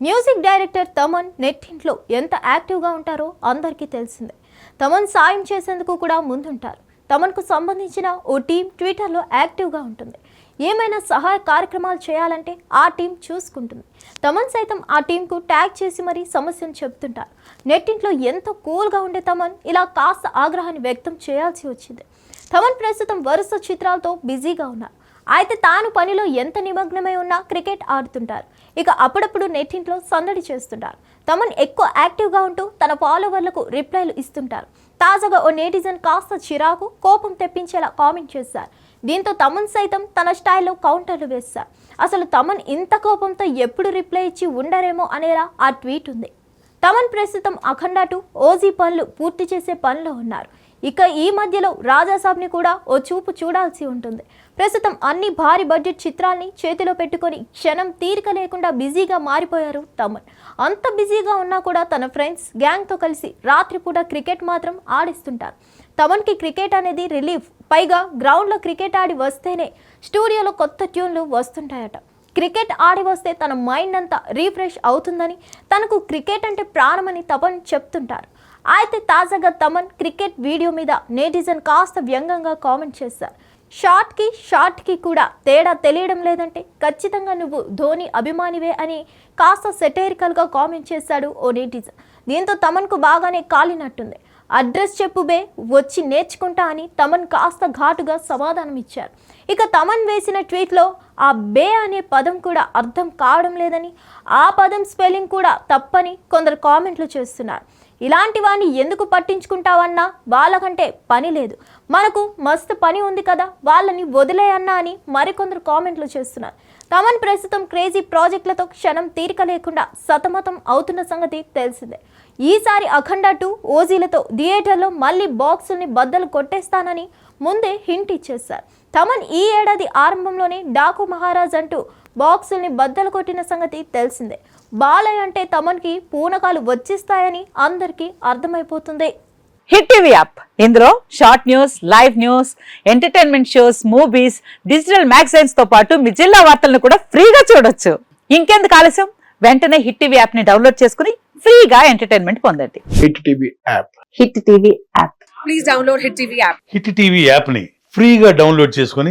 Music director Thaman నెట్టింట్లో ఎంత యాక్టివ్గా ఉంటారో అందరికీ తెలిసిందే. తమన్ సాయం చేసేందుకు కూడా ముందుంటారు. తమన్కు సంబంధించిన ఓ టీం ట్విట్టర్లో యాక్టివ్గా ఉంటుంది. ఏమైనా సహాయ కార్యక్రమాలు చేయాలంటే ఆ టీం చూసుకుంటుంది. తమన్ సైతం ఆ టీంకు ట్యాగ్ చేసి మరీ సమస్యను చెప్తుంటారు నెట్టింట్లో ఎంత కూల్గా ఉండే తమన్ ఇలా కాస్త ఆగ్రహాన్ని వ్యక్తం చేయాల్సి వచ్చింది. తమన్ ప్రస్తుతం వరుస చిత్రాలతో బిజీగా ఉన్నారు. అయితే తాను పనిలో ఎంత నిమగ్నమై ఉన్నా క్రికెట్ ఆడుతుంటారు. ఇక అప్పుడప్పుడు నెట్టింట్లో సందడి చేస్తుంటారు. తమన్ ఎక్కువ యాక్టివ్గా ఉంటూ తన ఫాలోవర్లకు రిప్లైలు ఇస్తుంటారు. తాజాగా ఓ నేటిజన్ కాస్త చిరాకు కోపం తెప్పించేలా కామెంట్ చేశారు దీంతో తమన్ సైతం తన స్టైల్లో కౌంటర్లు వేస్తారు. అసలు తమన్ ఇంత కోపంతో ఎప్పుడు రిప్లై ఇచ్చి ఉండరేమో అనేలా ఆ ట్వీట్ ఉంది. తమన్ ప్రస్తుతం అఖండ ఓజీ పనులు పూర్తి చేసే పనిలో ఉన్నారు. ఇక ఈ మధ్యలో రాజాసాబ్ని కూడా ఓ చూపు చూడాల్సి ఉంటుంది. ప్రస్తుతం అన్ని భారీ బడ్జెట్ చిత్రాల్ని చేతిలో పెట్టుకొని క్షణం తీరిక లేకుండా బిజీగా మారిపోయారు తమన్. అంత బిజీగా ఉన్నా కూడా తన ఫ్రెండ్స్ గ్యాంగ్తో కలిసి రాత్రిపూట క్రికెట్ మాత్రం ఆడిస్తుంటారు. తమన్కి క్రికెట్ అనేది రిలీఫ్. పైగా గ్రౌండ్లో క్రికెట్ ఆడి వస్తేనే స్టూడియోలో కొత్త ట్యూన్లు వస్తుంటాయట. క్రికెట్ ఆడి వస్తే తన మైండ్ అంతా రీఫ్రెష్ అవుతుందని తనకు క్రికెట్ అంటే ప్రాణమని తపన్ చెప్తుంటారు. అయితే తాజాగా తమన్ క్రికెట్ వీడియో మీద నేటిజన్ కాస్త వ్యంగ్యంగా కామెంట్ చేశారు. షార్ట్కి షార్ట్కి కూడా తేడా తెలియడం లేదంటే ఖచ్చితంగా నువ్వు ధోని అభిమానివే అని కాస్త సెటైరికల్గా కామెంట్ చేశాడు ఓ నేటిజన్. దీంతో తమన్కు బాగానే కాలినట్టుంది. అడ్రస్ చెప్పు బే వచ్చి నేర్చుకుంటా అని తమన్ కాస్త ఘాటుగా సమాధానం ఇచ్చారు. ఇక తమన్ వేసిన ట్వీట్లో ఆ బే అనే పదం కూడా అర్థం కావడం లేదని ఆ పదం స్పెల్లింగ్ కూడా తప్పని కొందరు కామెంట్లు చేస్తున్నారు. ఇలాంటి వాడిని ఎందుకు పట్టించుకుంటావన్నా? వాళ్ళకంటే పని లేదు. మనకు మస్తు పని ఉంది కదా వాళ్ళని వదిలేయన్నా అని మరికొందరు కామెంట్లు చేస్తున్నారు. తమన్ ప్రస్తుతం క్రేజీ ప్రాజెక్టులతో క్షణం తీరిక లేకుండా సతమతం అవుతున్న సంగతి తెలిసిందే. ఈసారి అఖండ టూ ఓజీలతో థియేటర్లో మళ్ళీ బాక్సుల్ని బద్దలు కొట్టేస్తానని ముందే హింట్ ఇచ్చేశారు. తమన్ ఈ ఏడాది ఆరంభంలోనే డాకు మహారాజ్ అంటూ బాక్సుల్ని బద్దలు కొట్టిన సంగతి తెలిసిందే. బాలయ్య అంటే తమన్కి పూనకాలు వచ్చిస్తాయని అందరికీ అర్థమైపోతుంది. Hit TV app. ఇందులో short news live news entertainment shows movies digital మ్యాగజైన్స్తో పాటు మీ జిల్లా వార్తలను కూడా ఫ్రీగా చూడొచ్చు. ఇంకెందుకు ఆలస్యం? వెంటనే హిట్ టీవీ యాప్ని డౌన్లోడ్ చేసుకుని ఫ్రీగా ఎంటర్టైన్మెంట్ పొందండి. Hit TV app. Hit TV app. Please download Hit TV app. Hit TV యాప్ని ఫ్రీగా డౌన్లోడ్ చేసుకొని